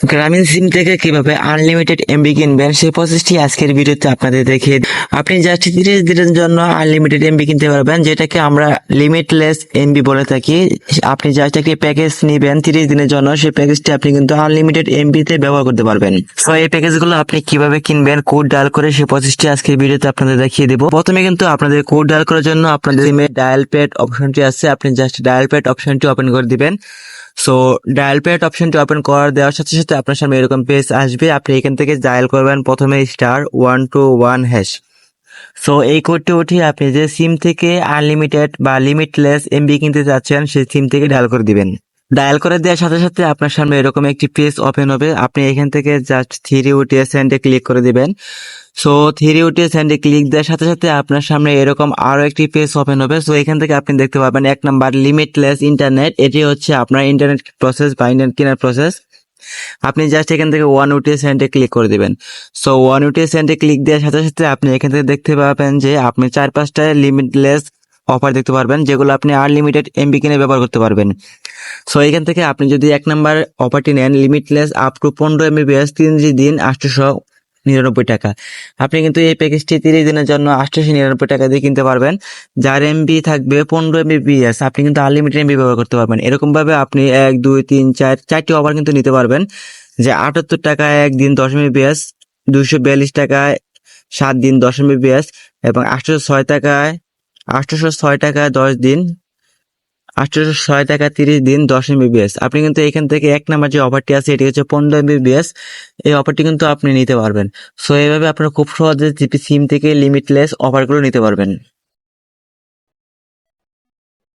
গ্রামীণ সিম থেকে কীভাবে আনলিমিটেড এমবি কিনবেন, সেই প্রসেসটি আজকের ভিডিওতে আপনাদের দেখিয়ে। আপনি জাস্ট তিরিশ দিনের জন্য আনলিমিটেড এমবি কিনতে পারবেন, যেটাকে আমরা লিমিটলেস এমবি বলে থাকি। আপনি জাস্ট একটি প্যাকেজ নিবেন তিরিশ দিনের জন্য, সেই প্যাকেজটি আপনি কিন্তু আনলিমিটেড এমবি তে ব্যবহার করতে পারবেন। তো এই প্যাকেজগুলো আপনি কীভাবে কিনবেন কোড ডায়াল করে সেই প্রসেসটি আজকের ভিডিওতে আপনাদের দেখিয়ে দেবো। প্রথমে কিন্তু আপনাদের কোড ডায়াল করার জন্য আপনাদের সিমে ডায়াল প্যাড অপশনটি আছে। আপনি জাস্ট ডায়াল প্যাড অপশনটি ওপেন করে দিবেন। সো ডায়াল প্যাড অপশনটি ওপেন করার দেওয়ার সাথে সাথে আপনার সামনে এরকম পেজ আসবে। আপনি এখান থেকে ডায়াল করবেন, প্রথমে star one two one hash so এই কোডটি উঠিয়ে আপনি যে সিম থেকে আনলিমিটেড বা লিমিটলেস এমবি কিনতে চাচ্ছেন, সেই সিম থেকে ডায়াল করে দিবেন। ডায়াল করে দেওয়ার সাথে সাথে আপনার সামনে এরকম একটি পেজ ওপেন হবে। আপনি এখান থেকে জাস্ট থ্রি উঠিয়ে সেন্ডে ক্লিক করে দিবেন। সো থ্রি উঠিয়ে সেন্ডে ক্লিক দেওয়ার সাথে সাথে আপনার সামনে এরকম আরও একটি পেজ ওপেন হবে। সো এখান থেকে আপনি দেখতে পাবেন এক নাম্বার লিমিটলেস ইন্টারনেট এটি হচ্ছে আপনার ইন্টারনেট প্রসেস বা ইন্টারনেট কেনার প্রসেস আপনি জাস্ট এখান থেকে ওয়ান উটিএস সেন্টে ক্লিক করে দিবেন। সো ওয়ান উটিএস সেন্টে ক্লিক দেওয়ার সাথে সাথে আপনি এখান থেকে দেখতে পাবেন যে আপনি চার পাঁচটা লিমিটলেস অফার দেখতে পারবেন, যেগুলো আপনি আনলিমিটেড এমবি কিনে ব্যবহার করতে পারবেন। সো এখান থেকে আপনি যদি এক নাম্বার অফারটি নেন লিমিটলেস আপ টু পনেরো এমবিপিএস তিন জি দিন আটশোশো নিরানব্বই টাকা। আপনি কিন্তু এই প্যাকেজটি তিরিশ দিনের জন্য আটশোশো নিরানব্বই টাকা দিয়ে কিনতে পারবেন। যার এমবি থাকবে পনেরো এমবিপিএস আপনি কিন্তু আনলিমিটেড এমবি ব্যবহার করতে পারবেন। এরকমভাবে আপনি এক, দুই, তিন, চার, চারটি অফার কিন্তু নিতে পারবেন। যে আটাত্তর টাকায় একদিন দশ এমবিপিএস দুইশো বিয়াল্লিশ টাকায় সাত দিন দশ এমবিপিএস এবং আটশোশো ছয় টাকায় আটশোশো ছয় টাকা দশ দিন আঠারোশো ছয় টাকা তিরিশ দিন দশ এমবিবিএস আপনি কিন্তু এখান থেকে এক নাম্বার যে অফারটি আছে, এটি হচ্ছে পনেরো এমবিবিএস এই অফারটি কিন্তু আপনি নিতে পারবেন। সো এইভাবে আপনারা খুব সহজে জিপি সিম থেকে লিমিটলেস অফারগুলো নিতে পারবেন।